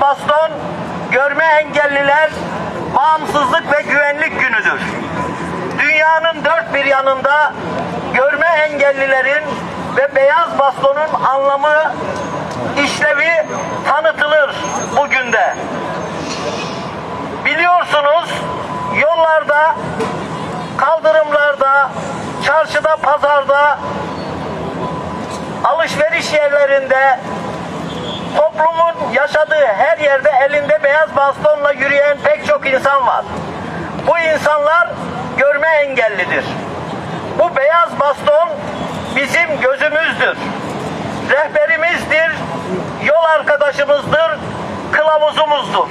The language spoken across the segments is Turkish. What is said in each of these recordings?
Baston görme engelliler bağımsızlık ve güvenlik günüdür. Dünyanın dört bir yanında görme engellilerin ve beyaz bastonun anlamı, işlevi tanıtılır bugün de. Biliyorsunuz yollarda, kaldırımlarda, çarşıda, pazarda, alışveriş yerlerinde, toplumun yaşadığı her yerde elinde beyaz bastonla yürüyen pek çok insan var. Bu insanlar görme engellidir. Bu beyaz baston bizim gözümüzdür. Rehberimizdir, yol arkadaşımızdır, kılavuzumuzdur.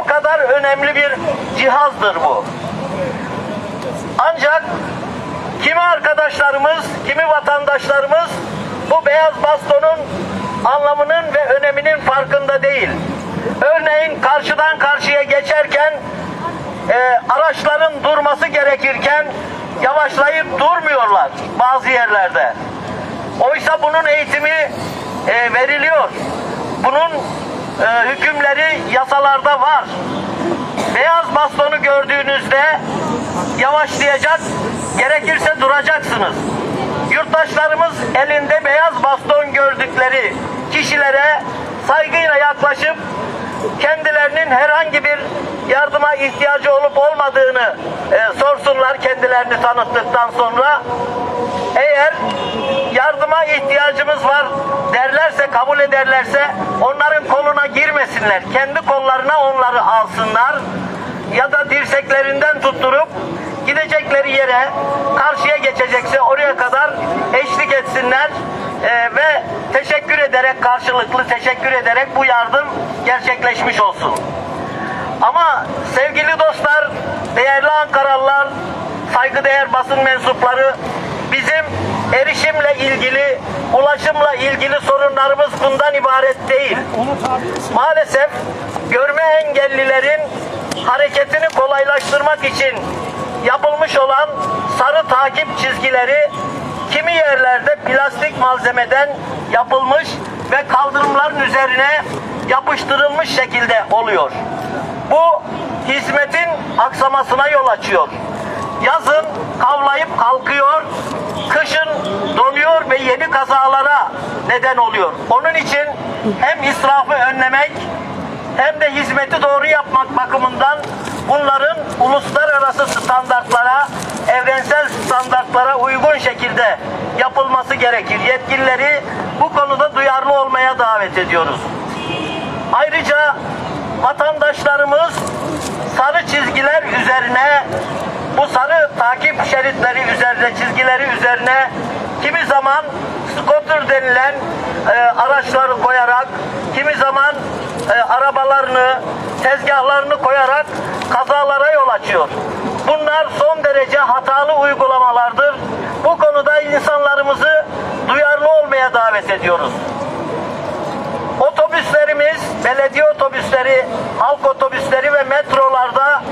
O kadar önemli bir cihazdır bu. Ancak kimi arkadaşlarımız, kimi vatandaşlarımız bu beyaz bastonun anlamının ve öneminin bazı yerlerde. Oysa bunun eğitimi e, veriliyor. Bunun e, hükümleri yasalarda var. Beyaz bastonu gördüğünüzde yavaşlayacak, gerekirse duracaksınız. Yurttaşlarımız elinde beyaz baston gördükleri kişilere saygıyla yaklaşıp kendilerinin herhangi bir yardıma ihtiyacı olup olmadığını e, sorsunlar kendilerini tanıttıktan sonra. Eğer yardıma ihtiyacımız var derlerse, kabul ederlerse onların koluna girmesinler. Kendi kollarına onları alsınlar ya da dirseklerinden tutturup gidecekleri yere karşıya geçecekse oraya kadar eşlik etsinler Ee, ve teşekkür ederek karşılıklı teşekkür ederek bu yardım gerçekleşmiş olsun. Ama sevgili dostlar, değerli Ankaralılar, saygıdeğer basın mensupları bizim erişimle ilgili, ulaşımla ilgili sorunlarımız bundan ibaret değil. Maalesef görme engellilerin hareketini kolaylaştırmak için yapılmış olan sarı takip çizgileri kimi yerlerde plastik malzemeden yapılmış ve kaldırımların üzerine yapıştırılmış şekilde oluyor. Bu hizmetin aksamasına yol açıyor. Yazın kavlayıp kalkıyor, kışın donuyor ve yeni kazalara neden oluyor. Onun için hem israfı önlemek hem de hizmeti doğru yapmak bakımından bunların uluslararası standartlara, evrensel standartlara uygun şekilde yapılması gerekir. Yetkilileri bu konuda duyarlı olmaya davet ediyoruz. Ayrıca vatandaşlarımız sarı çizgiler üzerine bu sarı takip şeritleri üzerine çizgileri üzerine kimi zaman scooter denilen e, araçları koyarak kimi zaman e, arabalarını tezgahlarını koyarak kazalara yol açıyor. Bunlar son derece hatalı uygulamalardır. Bu konuda insanlarımızı duyarlı olmaya davet ediyoruz. Otobüslerimiz, belediye otobüsleri, halk otobüsleri ve metrolarda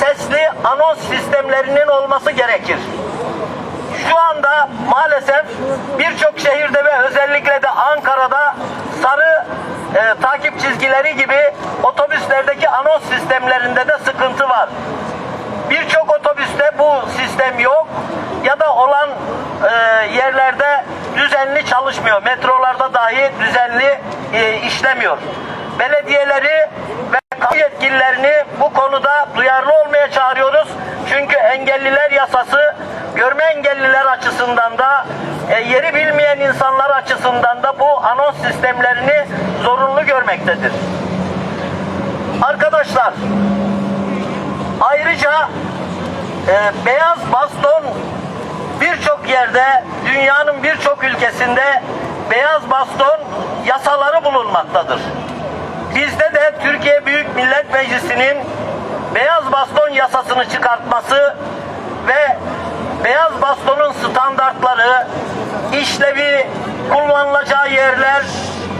sesli anons sistemlerinin olması gerekir. Şu anda maalesef birçok şehirde ve özellikle de Ankara'da sarı e, takip çizgileri gibi otobüslerdeki anons sistemlerinde de sıkıntı var. Birçok otobüste bu sistem yok ya da olan e, yerlerde düzenli çalışmıyor. Metrolarda dahi düzenli e, işlemiyor. Belediyeleri ve kamu yetkililerini bu konuda duyarlı olmaya çağırıyoruz. Çünkü engelliler yasası görme engelliler açısından da e, yeri bilmeyen insanlar açısından da bu anons sistemlerini zorunlu görmektedir. Arkadaşlar Ayrıca e, beyaz baston birçok yerde dünyanın birçok ülkesinde beyaz baston yasaları bulunmaktadır. Bizde de Türkiye Büyük Millet Meclisi'nin beyaz baston yasasını çıkartması ve beyaz bastonun standartları, işlevi, kullanılacağı yerler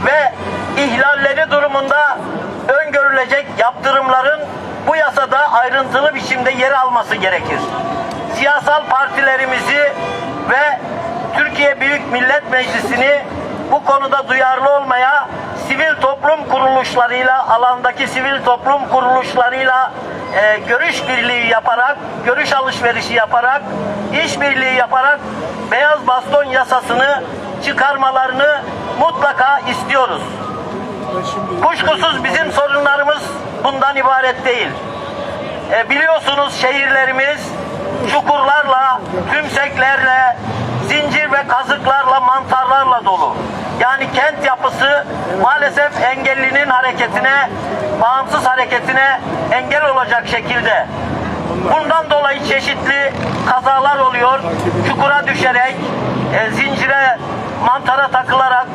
ve ihlalleri durumunda öngörülecek yaptırımların bu yasada ayrıntılı biçimde yer alması gerekir. Siyasal partilerimizi ve Türkiye Büyük Millet Meclisi'ni bu konuda duyarlı olmaya, sivil toplum kuruluşlarıyla, alandaki sivil toplum kuruluşlarıyla e, görüş birliği yaparak, görüş alışverişi yaparak, işbirliği yaparak beyaz baston yasasını çıkarmalarını mutlaka istiyoruz. Kuşkusuz bizim sorunlarımız bundan ibaret değil. E, biliyorsunuz şehirlerimiz çukurlarla, tümseklerle, zincir ve kazıklarla, mantarlarla dolu. Yani kent yapısı maalesef engellinin hareketine, bağımsız hareketine engel olacak şekilde. Bundan dolayı çeşitli kazalar oluyor. Çukura düşerek, e, zincire, mantara takılarak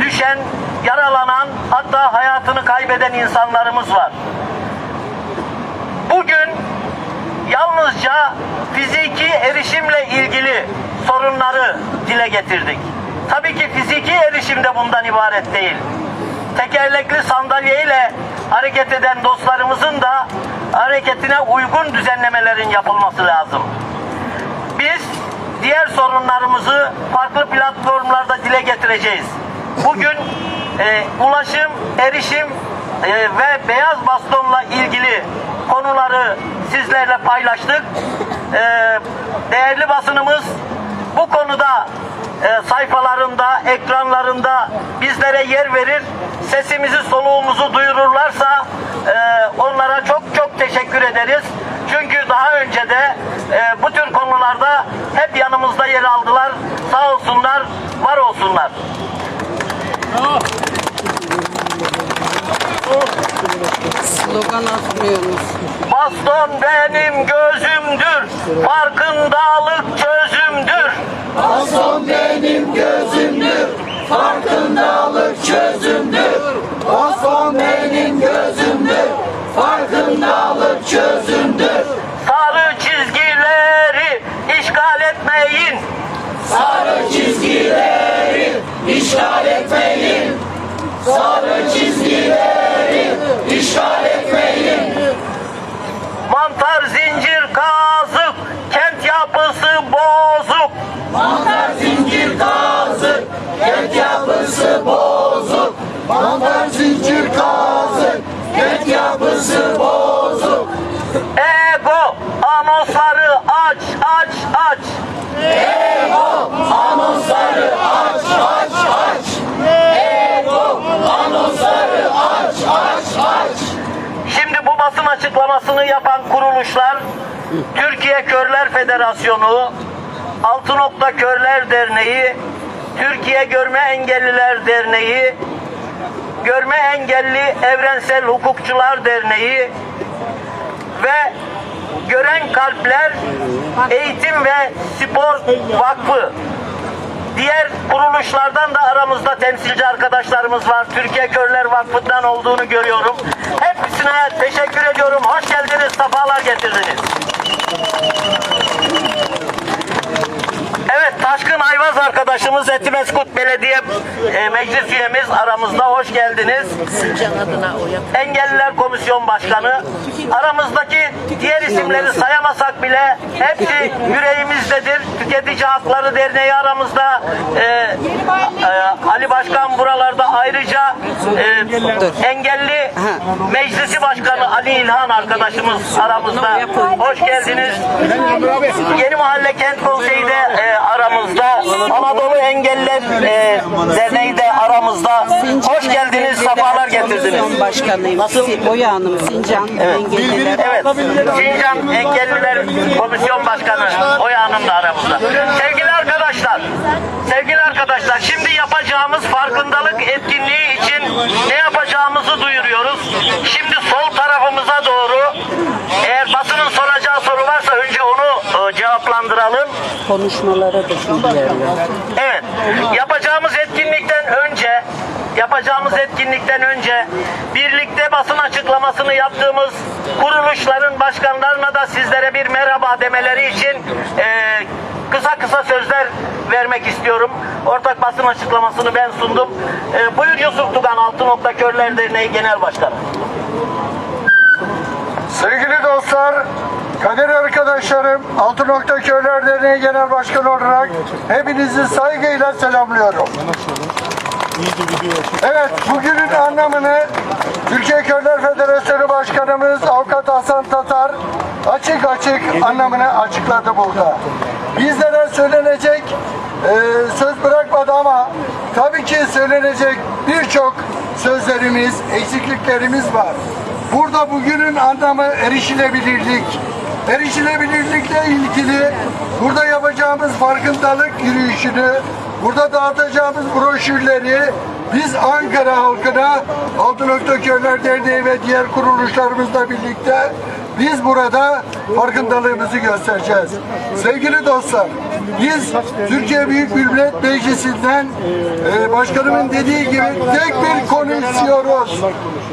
düşen, yaralanan, hatta hayatını kaybeden insanlarımız var. Bugün yalnızca fiziki erişimle ilgili sorunları dile getirdik. Tabii ki fiziki erişim de bundan ibaret değil. Tekerlekli sandalyeyle hareket eden dostlarımızın da hareketine uygun düzenlemelerin yapılması lazım. Biz diğer sorunlarımızı farklı platformlarda dile getireceğiz. Bugün e, ulaşım, erişim e, ve beyaz bastonla ilgili konuları sizlerle paylaştık. E, değerli basınımız bu konuda e, sayfalarında, ekranlarında bizlere yer verir. Sesimizi, soluğumuzu duyururlarsa e, onlara çok çok teşekkür ederiz. Çünkü daha önce de e, bu tür konularda hep yanımızda yer aldılar. Sağ olsunlar, var olsunlar. Slogan atmıyoruz. Baston benim gözümdür, farkındalık çözümdür. Gözümdür, farkındalık çözümdür. Baston benim gözümdür, farkındalık çözümdür. Sarı çizgileri işgal etmeyin. Sarı çizgileri işgal etmeyin. Sarı çizgileri işgal etmeyin. Mantar zincir kazık, kent yapısı bozuk. Mantar zincir kazık, kent yapısı bozuk. Mantar zincir kazık, kent yapısı bozuk. Ego anonsları aç aç aç. Ego anonsları aç aç aç. Ego anonsları aç aç aç. Şimdi bu basın açıklamasını yapan kuruluşlar Türkiye Körler Federasyonu, Altı Nokta Körler Derneği, Türkiye Görme Engelliler Derneği, Görme Engelli Evrensel Hukukçular Derneği ve Gören Kalpler Eğitim ve Spor Vakfı Diğer kuruluşlardan da aramızda temsilci arkadaşlarımız var. Türkiye Körler Vakfı'ndan olduğunu görüyorum. Hepsine teşekkür ediyorum. Hoş geldiniz, sefalar getirdiniz. Evet, Taşkın Ayvaz arkadaşımız Etimeskut Belediye e, Meclis üyemiz aramızda. Hoş geldiniz. Engelliler Komisyon Başkanı. Aramızdaki diğer isimleri sayamasak bile hepsi yüreğimizdedir. Tüketici Hakları Derneği aramızda. Ee, e, Ali Başkan buralarda ayrıca e, engelli meclisi başkanı Ali İlhan arkadaşımız aramızda. Hoş geldiniz. Yeni Mahalle Kent Konseyi de e, aramızda. Anadolu Engelliler e, Derneği de aramızda. Hoş geldiniz, sefalar getirdiniz. Başkanıyım. Nasıl? Si- Oya Hanım, Sincan Engelliler. Evet. Sincan Engelliler Komisyon Başkanı Oya Hanım da aramızda. Sevgili arkadaşlar, sevgili arkadaşlar şimdi yapacağımız farkındalık etkinliği için ne yapacağımızı duyuruyoruz. Şimdi sol tarafımıza doğru eğer basının soracağı soru varsa önce onu e, cevaplandıralım. Konuşmalara da şimdi yerler. Evet. Yapacağımız etkinlikten önce yapacağımız etkinlikten önce birlikte basın açıklamasını yaptığımız kuruluşların başkanlarına da sizlere bir merhaba demeleri için eee, kısa kısa sözler vermek istiyorum. Ortak basın açıklamasını ben sundum. Eee buyur Yusuf Tugan Altı Nokta Körler Derneği Genel Başkanı. Sevgili dostlar, kader arkadaşlarım, Altı Nokta Köyler Derneği Genel Başkanı olarak hepinizi saygıyla selamlıyorum. Evet, bugünün anlamını Türkiye Körler Federasyonu Başkanımız Avukat Hasan Tatar açık açık anlamını açıkladı burada. Bizlere söylenecek e, söz bırakmadı ama tabii ki söylenecek birçok sözlerimiz, eksikliklerimiz var. Burada bugünün anlamı erişilebilirlik. Erişilebilirlikle ilgili burada yapacağımız farkındalık yürüyüşünü, burada dağıtacağımız broşürleri biz Ankara halkına Altın Nokta Köyler Derneği ve diğer kuruluşlarımızla birlikte biz burada farkındalığımızı göstereceğiz. Sevgili dostlar, biz Türkiye Büyük Millet Meclisi'nden e, başkanımın dediği gibi tek bir konu istiyoruz.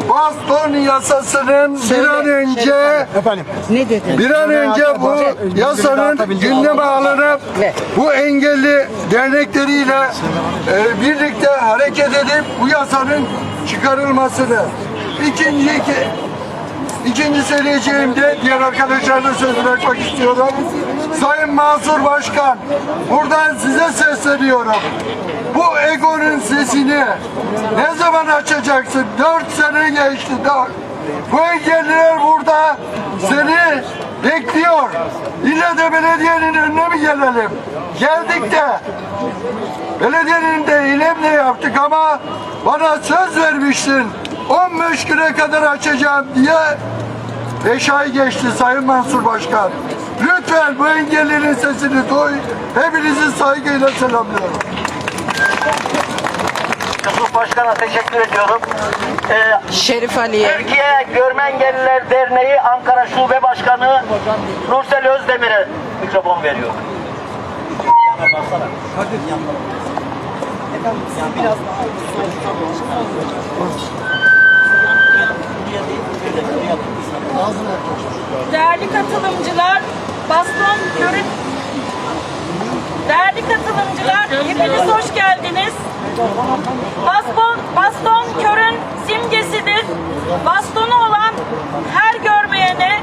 Baston yasasının bir an önce Ne dedin? bir an önce bu yasanın gündeme alınıp bu engelli dernekleriyle e, birlikte hareket edip bu yasanın çıkarılmasını ikinci iki, ikinci söyleyeceğim de diğer arkadaşlarına söz bırakmak istiyorum. Sayın Mansur Başkan buradan size sesleniyorum. Bu egonun sesini ne zaman açacaksın? Dört sene geçti. Dört. Bu engelliler burada seni bekliyor. İlle de belediyenin önüne mi gelelim? Geldik de belediyenin de eylemle yaptık ama bana söz vermiştin. 15 güne kadar açacağım diye 5 ay geçti Sayın Mansur Başkan. Lütfen bu engellinin sesini duy. Hepinizi saygıyla selamlıyorum. Yusuf Başkan'a teşekkür ediyorum. Ee, Şerif Ali'ye. Türkiye Görme Engelliler Derneği Ankara Şube Başkanı Nursel Özdemir'e mikrofon veriyor. Değerli katılımcılar, baston körün Değerli katılımcılar, hepiniz hoş geldiniz. Baston, baston körün simgesidir. Bastonu olan her görmeyene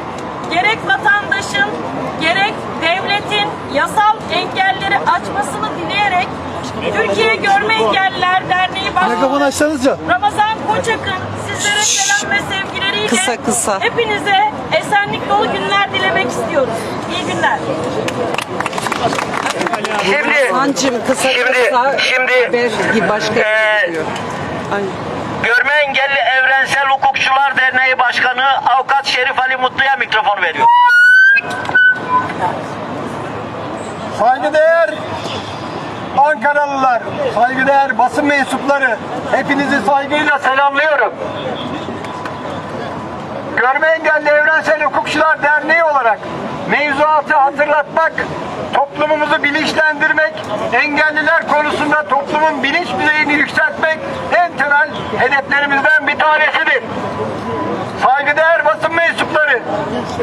gerek vatandaşın gerek devletin yasal engelleri açmasını dileyerek Türkiye Görme Engelliler Derneği Başkanı Ramazan Koçak'ın sizlere selam ve sevgileriyle Kısa kısa. hepinize esenlik dolu günler dilemek istiyoruz. İyi günler. Şimdi Sancım kısa Şimdi- kısa. şimdi, belki başka eee, diyor. Ay. Görme Engelli Evrensel Hukukçular Derneği Başkanı Avukat Şerif Ali Mutlu'ya mikrofon veriyor. Saygıdeğer Ankaralılar, saygıdeğer basın mensupları, hepinizi saygıyla selamlıyorum. Görme Engelli Evrensel Hukukçular Derneği olarak mevzuatı hatırlatmak, toplumumuzu bilinçlendirmek, engelliler konusunda toplumun bilinç düzeyini yükseltmek en temel hedeflerimizden bir tanesidir. Saygıdeğer basın mensupları,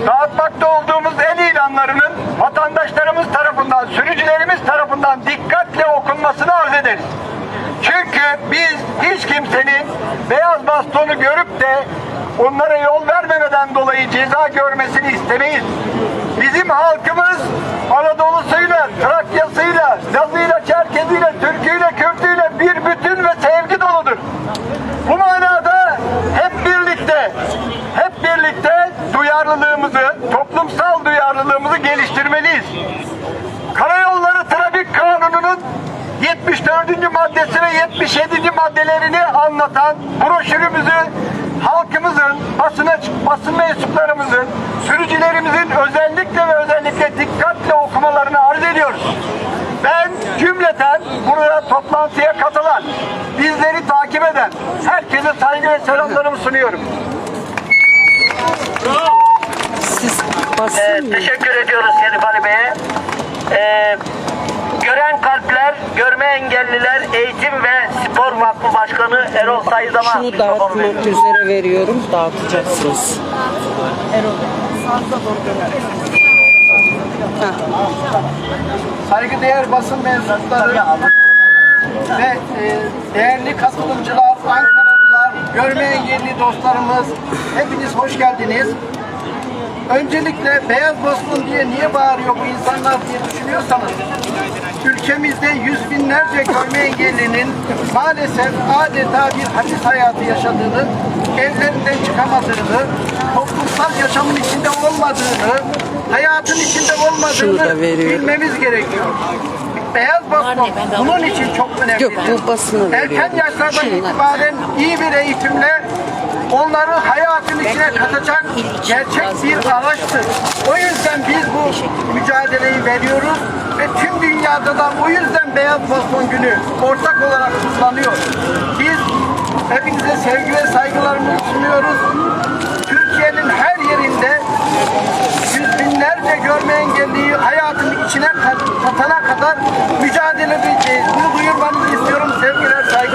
dağıtmakta olduğumuz el ilanlarının vatandaşlarımız tarafından, sürücülerimiz tarafından dikkatle okunmasını arz ederiz. Çünkü biz hiç kimsenin beyaz bastonu görüp de onlara yol vermemeden dolayı ceza görmesini istemeyiz. Bizim halkımız Anadolu'suyla, Trakya'sıyla, Lazıyla, Çerkeziyle, Türküyle, Kürtüyle bir bütün ve sevgi doludur. Bu manada hep birlikte, hep birlikte duyarlılığımızı, toplumsal duyarlılığımızı geliştirmeliyiz. Karayolları Trafik Kanunu'nun 74. maddesi ve 77. maddelerini anlatan broşürümüzü halkımızın, basına, basın mensuplarımızın, sürücülerimizin özellikle ve özellikle dikkatle okumalarını arz ediyoruz. Ben cümleten burada toplantıya katılan, bizleri takip eden herkese saygı ve selamlarımı sunuyorum. Siz Ee, basın mı? teşekkür ediyoruz Şerif Ali Bey'e. Ee, Gören Kalpler, Görme Engelliler Eğitim ve Spor Vakfı Başkanı Erol Sayıdam'a Şunu mikrofonu dağıtmak üzere veriyorum. Dağıtacaksınız. saygıdeğer basın mensupları ve e, değerli katılımcılar, Ankaralılar, görme engelli dostlarımız hepiniz hoş geldiniz. öncelikle beyaz boston diye niye bağırıyor bu insanlar diye düşünüyorsanız ülkemizde yüz binlerce görme engellinin maalesef adeta bir hapis hayatı yaşadığını, evlerinden çıkamadığını, toplumsal yaşamın içinde olmadığını, hayatın içinde olmadığını bilmemiz gerekiyor. Beyaz baston bunun için çok önemli. Yok, bu basını Erken yaşlardan itibaren iyi bir eğitimle onları hayatın içine katacak gerçek bir araçtır. O yüzden biz bu mücadeleyi veriyoruz ve tüm dünyada da o yüzden Beyaz Baston Günü ortak olarak kutlanıyor. Biz hepinize sevgi ve saygılarımızı sunuyoruz. Türkiye'nin her yerinde yüz binlerce görme engelliyi hayatın içine kat- katana kadar mücadele edeceğiz. Bunu duyurmanızı istiyorum sevgiler, saygılar.